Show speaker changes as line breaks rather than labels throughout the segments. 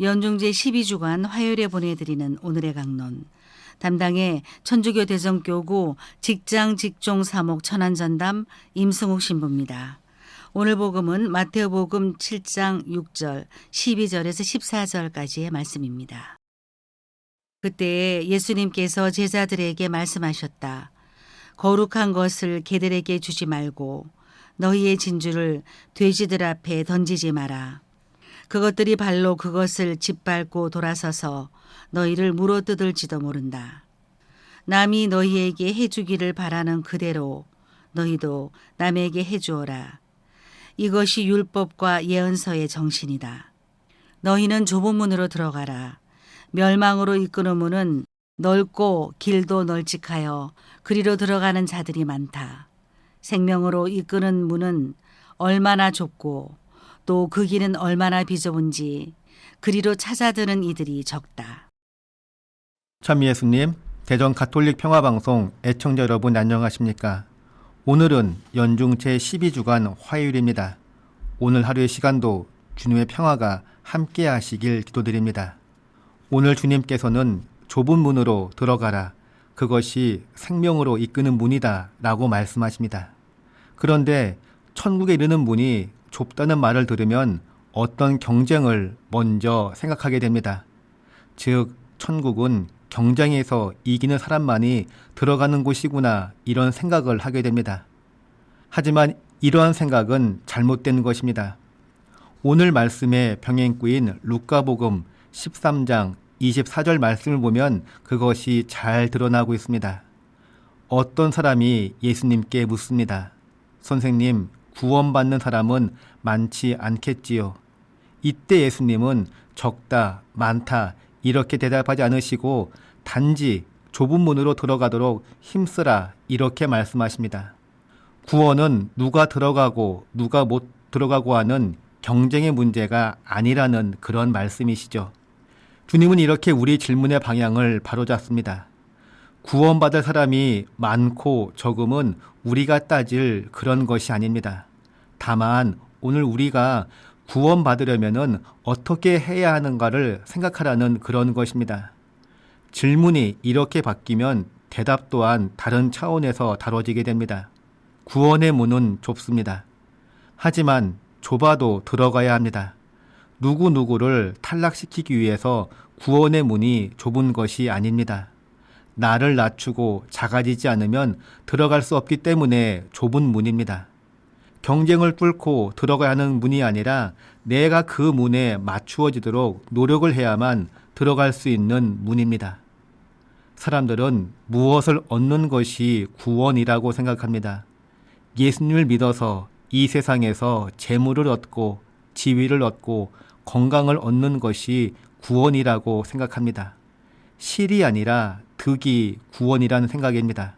연중제 12주간 화요일에 보내드리는 오늘의 강론. 담당의 천주교 대성교구 직장 직종 사목 천안전담 임승욱 신부입니다. 오늘 복음은 마테오 복음 7장 6절 12절에서 14절까지의 말씀입니다. 그때 예수님께서 제자들에게 말씀하셨다. 거룩한 것을 개들에게 주지 말고 너희의 진주를 돼지들 앞에 던지지 마라. 그것들이 발로 그것을 짓밟고 돌아서서 너희를 물어뜯을지도 모른다. 남이 너희에게 해주기를 바라는 그대로 너희도 남에게 해주어라. 이것이 율법과 예언서의 정신이다. 너희는 좁은 문으로 들어가라. 멸망으로 이끄는 문은 넓고 길도 널찍하여 그리로 들어가는 자들이 많다. 생명으로 이끄는 문은 얼마나 좁고 또 그 길은 얼마나 비좁은지 그리로 찾아드는 이들이 적다.
참 예수님, 대전 가톨릭 평화방송 애청자 여러분 안녕하십니까? 오늘은 연중 제12주간 화요일입니다. 오늘 하루의 시간도 주님의 평화가 함께 하시길 기도드립니다. 오늘 주님께서는 좁은 문으로 들어가라. 그것이 생명으로 이끄는 문이다. 라고 말씀하십니다. 그런데 천국에 이르는 문이 좁다는 말을 들으면 어떤 경쟁을 먼저 생각하게 됩니다. 즉, 천국은 경쟁에서 이기는 사람만이 들어가는 곳이구나 이런 생각을 하게 됩니다. 하지만 이러한 생각은 잘못된 것입니다. 오늘 말씀의 병행구인 루카복음 13장 24절 말씀을 보면 그것이 잘 드러나고 있습니다. 어떤 사람이 예수님께 묻습니다. 선생님, 구원받는 사람은 많지 않겠지요. 이때 예수님은 적다, 많다, 이렇게 대답하지 않으시고 단지 좁은 문으로 들어가도록 힘쓰라, 이렇게 말씀하십니다. 구원은 누가 들어가고 누가 못 들어가고 하는 경쟁의 문제가 아니라는 그런 말씀이시죠. 주님은 이렇게 우리 질문의 방향을 바로잡습니다. 구원받을 사람이 많고 적음은 우리가 따질 그런 것이 아닙니다. 다만 오늘 우리가 구원받으려면은 어떻게 해야 하는가를 생각하라는 그런 것입니다. 질문이 이렇게 바뀌면 대답 또한 다른 차원에서 다뤄지게 됩니다. 구원의 문은 좁습니다. 하지만 좁아도 들어가야 합니다. 누구누구를 탈락시키기 위해서 구원의 문이 좁은 것이 아닙니다. 나를 낮추고 작아지지 않으면 들어갈 수 없기 때문에 좁은 문입니다. 경쟁을 뚫고 들어가야 하는 문이 아니라 내가 그 문에 맞추어지도록 노력을 해야만 들어갈 수 있는 문입니다. 사람들은 무엇을 얻는 것이 구원이라고 생각합니다. 예수님을 믿어서 이 세상에서 재물을 얻고 지위를 얻고 건강을 얻는 것이 구원이라고 생각합니다. 실이 아니라 득이 구원이라는 생각입니다.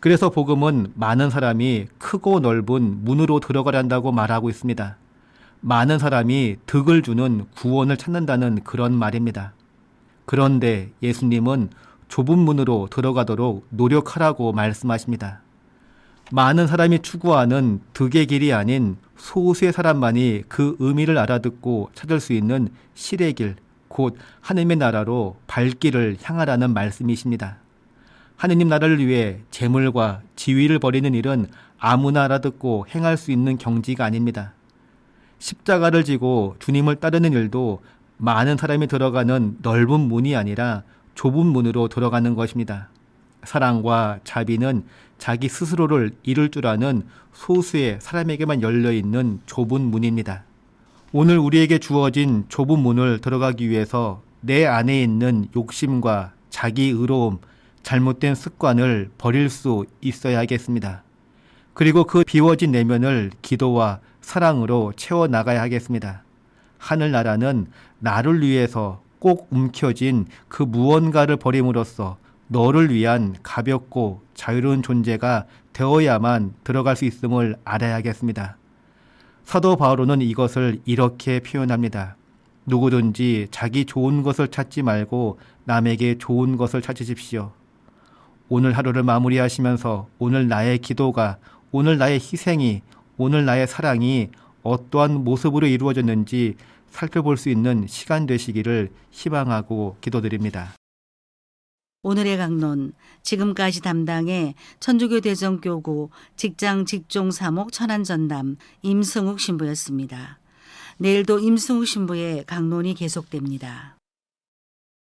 그래서 복음은 많은 사람이 크고 넓은 문으로 들어가란다고 말하고 있습니다. 많은 사람이 득을 주는 구원을 찾는다는 그런 말입니다. 그런데 예수님은 좁은 문으로 들어가도록 노력하라고 말씀하십니다. 많은 사람이 추구하는 득의 길이 아닌 소수의 사람만이 그 의미를 알아듣고 찾을 수 있는 실의 길, 곧 하느님의 나라로 발길을 향하라는 말씀이십니다. 하느님 나라를 위해 재물과 지위를 버리는 일은 아무나 알아듣고 행할 수 있는 경지가 아닙니다. 십자가를 지고 주님을 따르는 일도 많은 사람이 들어가는 넓은 문이 아니라 좁은 문으로 들어가는 것입니다. 사랑과 자비는 자기 스스로를 이룰 줄 아는 소수의 사람에게만 열려 있는 좁은 문입니다. 오늘 우리에게 주어진 좁은 문을 들어가기 위해서 내 안에 있는 욕심과 자기 의로움, 잘못된 습관을 버릴 수 있어야겠습니다. 그리고 그 비워진 내면을 기도와 사랑으로 채워 나가야 하겠습니다. 하늘나라는 나를 위해서 꼭 움켜진 그 무언가를 버림으로써 너를 위한 가볍고 자유로운 존재가 되어야만 들어갈 수 있음을 알아야겠습니다. 사도 바오로는 이것을 이렇게 표현합니다. 누구든지 자기 좋은 것을 찾지 말고 남에게 좋은 것을 찾으십시오. 오늘 하루를 마무리하시면서 오늘 나의 기도가, 오늘 나의 희생이, 오늘 나의 사랑이 어떠한 모습으로 이루어졌는지 살펴볼 수 있는 시간 되시기를 희망하고 기도드립니다.
오늘의 강론 지금까지 담당해 천주교 대전교구 직장 직종 사목 천안전담 임승욱 신부였습니다. 내일도 임승욱 신부의 강론이 계속됩니다.